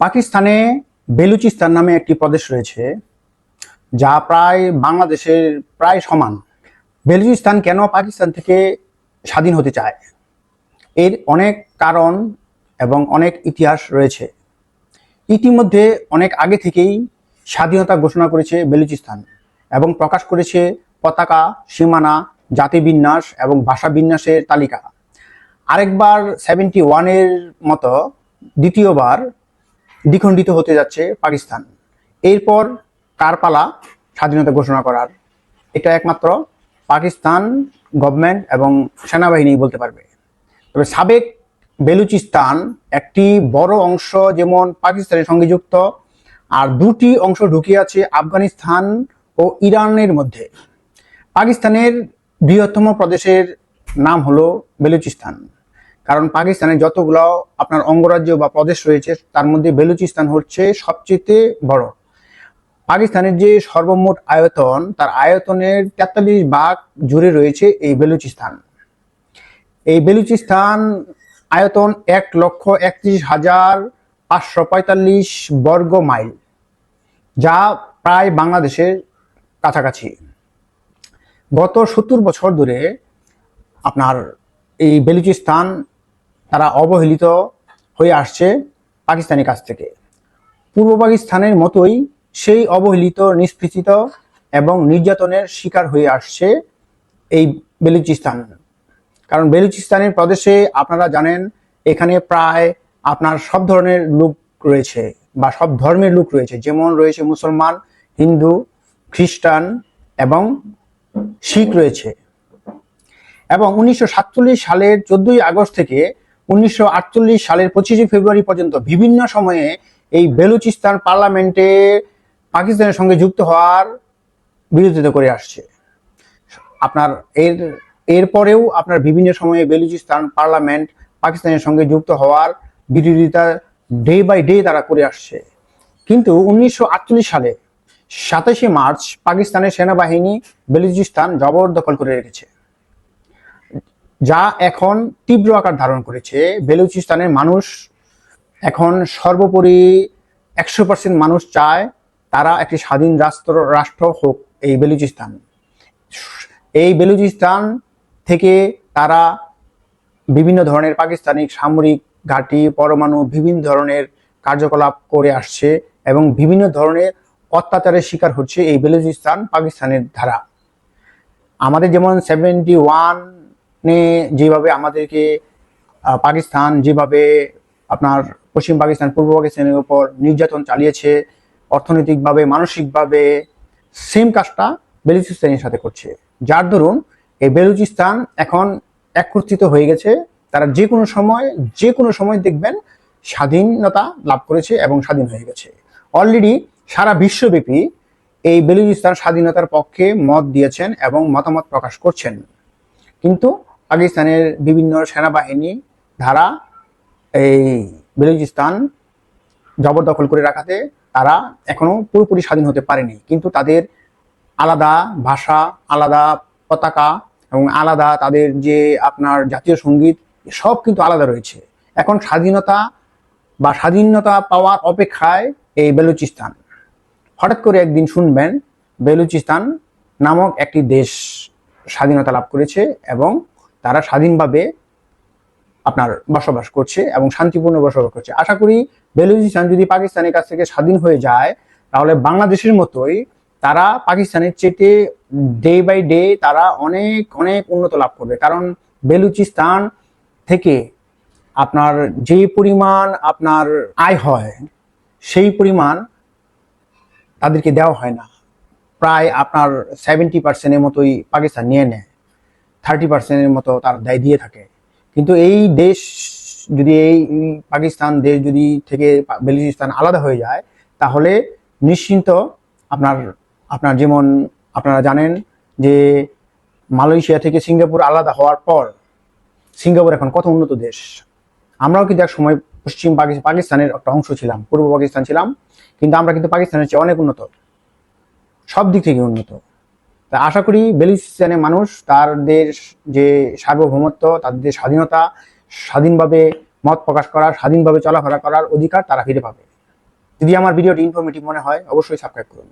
পাকিস্তানে বেলুচিস্তান নামে একটি প্রদেশ রয়েছে, যা প্রায় বাংলাদেশের প্রায় সমান। বেলুচিস্তান কেন পাকিস্তান থেকে স্বাধীন হতে চায়? এর অনেক কারণ এবং অনেক ইতিহাস রয়েছে। ইতিমধ্যে অনেক আগে থেকেই স্বাধীনতা ঘোষণা করেছে বেলুচিস্তান এবং প্রকাশ করেছে পতাকা, সীমানা, জাতিবিন্যাস এবং ভাষা বিন্যাসের তালিকা। আরেকবার সেভেন্টি ওয়ানের মতো দ্বিতীয়বার দ্বিখণ্ডিত হতে যাচ্ছে পাকিস্তান। এরপর কার পালা স্বাধীনতা ঘোষণা করার। এটা একমাত্র পাকিস্তান গভর্নমেন্ট এবং সেনাবাহিনী বলতে পারবে। তবে সাবেক বেলুচিস্তান একটি বড় অংশ যেমন পাকিস্তানের সঙ্গে যুক্ত, আর দুটি অংশ ঢুকিয়ে আছে আফগানিস্তান ও ইরানের মধ্যে। পাকিস্তানের বৃহত্তম প্রদেশের নাম হলো বেলুচিস্তান। কারণ পাকিস্তানের যতগুলো আপনার অঙ্গরাজ্য বা প্রদেশ রয়েছে, তার মধ্যে বেলুচিস্তান হচ্ছে সবচেয়ে বড়। পাকিস্তানের যে সর্বমোট আয়তন, তার আয়তনের তেতাল্লিশ ভাগ জুড়ে রয়েছে এই বেলুচিস্তান। এই বেলুচিস্তান আয়তন এক লক্ষ একত্রিশ হাজার পাঁচশো পঁয়তাল্লিশ বর্গ মাইল, যা প্রায় বাংলাদেশের কাছাকাছি। গত সত্তর বছর ধরে আপনার এই বেলুচিস্তান তারা অবহেলিত হয়ে আসছে পাকিস্তানি কাছ থেকে। পূর্ব পাকিস্তানের মতোই সেই অবহেলিত নিষ্পৃচিত এবং নির্যাতনের শিকার হয়ে আসছে এই বেলুচিস্তান। কারণ বেলুচিস্তানের প্রদেশে আপনারা জানেন, এখানে প্রায় আপনার সব ধরনের লোক রয়েছে বা সব ধর্মের লোক রয়েছে। যেমন রয়েছে মুসলমান, হিন্দু, খ্রিস্টান এবং শিখ রয়েছে। এবং উনিশশো সাতচল্লিশ সালের চোদ্দই আগস্ট থেকে উনিশশো আটচল্লিশ সালের পঁচিশে ফেব্রুয়ারি পর্যন্ত বিভিন্ন সময়ে এই বেলুচিস্তান পার্লামেন্টে পাকিস্তানের সঙ্গে যুক্ত হওয়ার বিরোধিতা করে আসছে। আপনার এর, এরপরেও আপনার বিভিন্ন সময়ে বেলুচিস্তান পার্লামেন্ট পাকিস্তানের সঙ্গে যুক্ত হওয়ার বিরোধিতা ডে বাই ডে তারা করে আসছে। কিন্তু উনিশশো আটচল্লিশ সালে সাতাশে মার্চ পাকিস্তানের সেনাবাহিনী বেলুচিস্তান জবরদখল করে রেখেছে। যা এখন তীব্র আকার ধারণ করেছে। বেলুচিস্তানের মানুষ এখন সর্বোপরি একশো পার্সেন্ট মানুষ চায় তারা একটি স্বাধীন রাষ্ট্র রাষ্ট্র হোক এই বেলুচিস্তান। এই বেলুচিস্তান থেকে তারা বিভিন্ন ধরনের পাকিস্তানি সামরিক ঘাঁটি, পরমাণু, বিভিন্ন ধরনের কার্যকলাপ করে আসছে এবং বিভিন্ন ধরনের অত্যাচারের শিকার হচ্ছে এই বেলুচিস্তান পাকিস্তানের ধারা। আমাদের যেমন সেভেন্টি ওয়ানে যেভাবে আমাদেরকে পাকিস্তান যেভাবে আপনার পশ্চিম পাকিস্তান, পূর্ব পাকিস্তানের উপর নির্যাতন চালিয়েছে, অর্থনৈতিকভাবে, মানসিকভাবে সেম কাজটা বেলুচিস্তানের সাথে করছে। যার দরুন এই বেলুচিস্তান এখন একত্রিত হয়ে গেছে। তারা যে কোনো সময়, যে কোনো সময় দেখবেন স্বাধীনতা লাভ করেছে এবং স্বাধীন হয়ে গেছে। অলরেডি সারা বিশ্বব্যাপী এই বেলুচিস্তান স্বাধীনতার পক্ষে মত দিয়েছেন এবং মতামত প্রকাশ করছেন। কিন্তু পাকিস্তানের বিভিন্ন সেনাবাহিনী ধারা এই বেলুচিস্তান জবরদখল করে রাখাতে তারা এখনও পুরোপুরি স্বাধীন হতে পারেনি। কিন্তু তাদের আলাদা ভাষা, আলাদা পতাকা এবং আলাদা তাদের যে আপনার জাতীয় সংগীত, সব কিন্তু আলাদা রয়েছে। এখন স্বাধীনতা বা স্বাধীনতা পাওয়ার অপেক্ষায় এই বেলুচিস্তান। হঠাৎ করে একদিন শুনবেন, বেলুচিস্তান নামক একটি দেশ স্বাধীনতা লাভ করেছে এবং তারা স্বাধীনভাবে আপনার বসবাস করছে এবং শান্তিপূর্ণ বসবাস করছে। আশা করি বেলুচিস্তান যদি পাকিস্তানের কাছ থেকে স্বাধীন হয়ে যায়, তাহলে বাংলাদেশের মতোই তারা পাকিস্তানের চেটে ডে বাই ডে তারা অনেক অনেক উন্নত লাভ করবে। কারণ বেলুচিস্তান থেকে আপনার যে পরিমাণ আপনার আয় হয়, সেই পরিমাণ তাদেরকে দেওয়া হয় না। প্রায় আপনার সেভেন্টি পার্সেন্টের মতোই পাকিস্তান নিয়ে নেয়। থার্টি পার্সেন্টের মতো তার দায় দিয়ে থাকে। কিন্তু এই দেশ যদি এই পাকিস্তান দেশ যদি থেকে বেলুচিস্তান আলাদা হয়ে যায়, তাহলে নিশ্চিন্ত আপনার আপনার যেমন আপনারা জানেন যে মালয়েশিয়া থেকে সিঙ্গাপুর আলাদা হওয়ার পর সিঙ্গাপুর এখন কত উন্নত দেশ। আমরাও কিন্তু এক সময় পশ্চিম পাকিস্তান পাকিস্তানের একটা অংশ ছিলাম, পূর্ব পাকিস্তান ছিলাম, কিন্তু আমরা কিন্তু পাকিস্তানের চেয়ে অনেক উন্নত। সব দিক থেকে উন্নত। তা আশা করি বেলুচিস্তানের মানুষ তাদের যে সার্বভৌমত্ব, তাদের স্বাধীনতা, স্বাধীনভাবে মত প্রকাশ করার, স্বাধীনভাবে চলাফেরা করার অধিকার তারা ফিরে পাবে। যদি আমার ভিডিওটি ইনফরমেটিভ মনে হয়, অবশ্যই সাবস্ক্রাইব করুন।